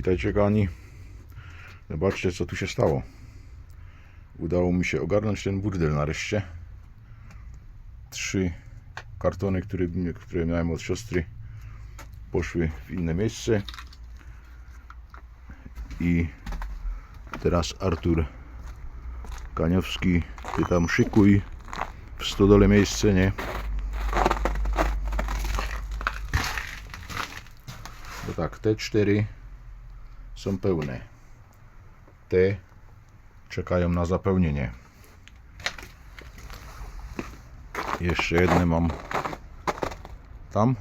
Witajcie kochani. Zobaczcie co tu się stało. Udało mi się ogarnąć ten burdel nareszcie. Trzy kartony, które, które miałem od siostry poszły w inne miejsce. I teraz Artur Kaniowski, ty tam szykuj w stodole miejsce, nie? Bo tak, te cztery są pełne. Te czekają na zapełnienie. Jeszcze jedne mam tam.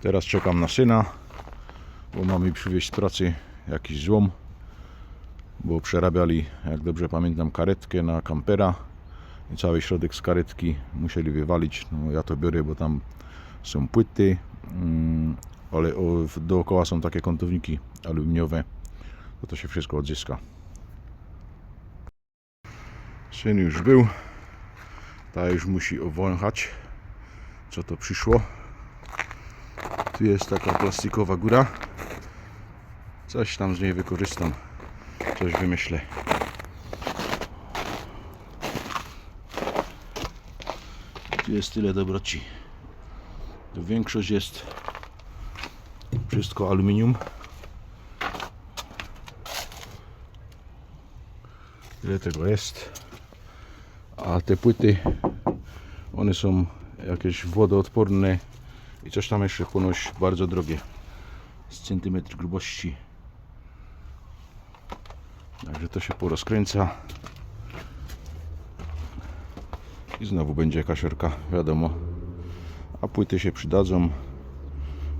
Teraz czekam na syna, bo mam mi przywieźć z pracy jakiś złom, bo przerabiali, jak dobrze pamiętam, karetkę na kampera i cały środek z karetki musieli wywalić. No, ja to biorę, bo tam są płyty, mm, ale dookoła są takie kątowniki aluminiowe, to to się wszystko odzyska. Syn już był, ta już musi owąchać, co to przyszło. Tu jest taka plastikowa góra. Coś tam z niej wykorzystam. Coś wymyślę. Tu jest tyle dobroci. Większość jest wszystko aluminium. Tyle tego jest. A te płyty, one są jakieś wodoodporne i coś tam jeszcze ponoć bardzo drogie. Z centymetr grubości. Także to się porozkręca. I znowu będzie jakaś wiadomo. A płyty się przydadzą.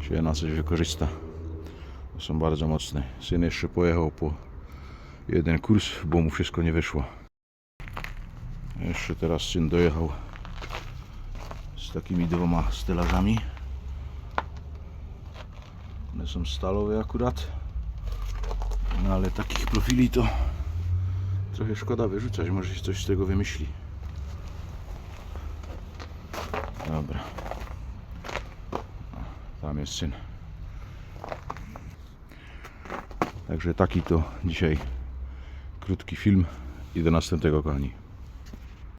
Się na coś wykorzysta. Są bardzo mocne. Syn jeszcze pojechał po jeden kurs, bo mu wszystko nie wyszło. Jeszcze teraz syn dojechał z takimi dwoma stelażami. One są stalowe akurat. No ale takich profili to trochę szkoda wyrzucać. Może się coś z tego wymyśli. Dobra. Tam jest syn. Także taki to dzisiaj krótki film i do następnego kochani.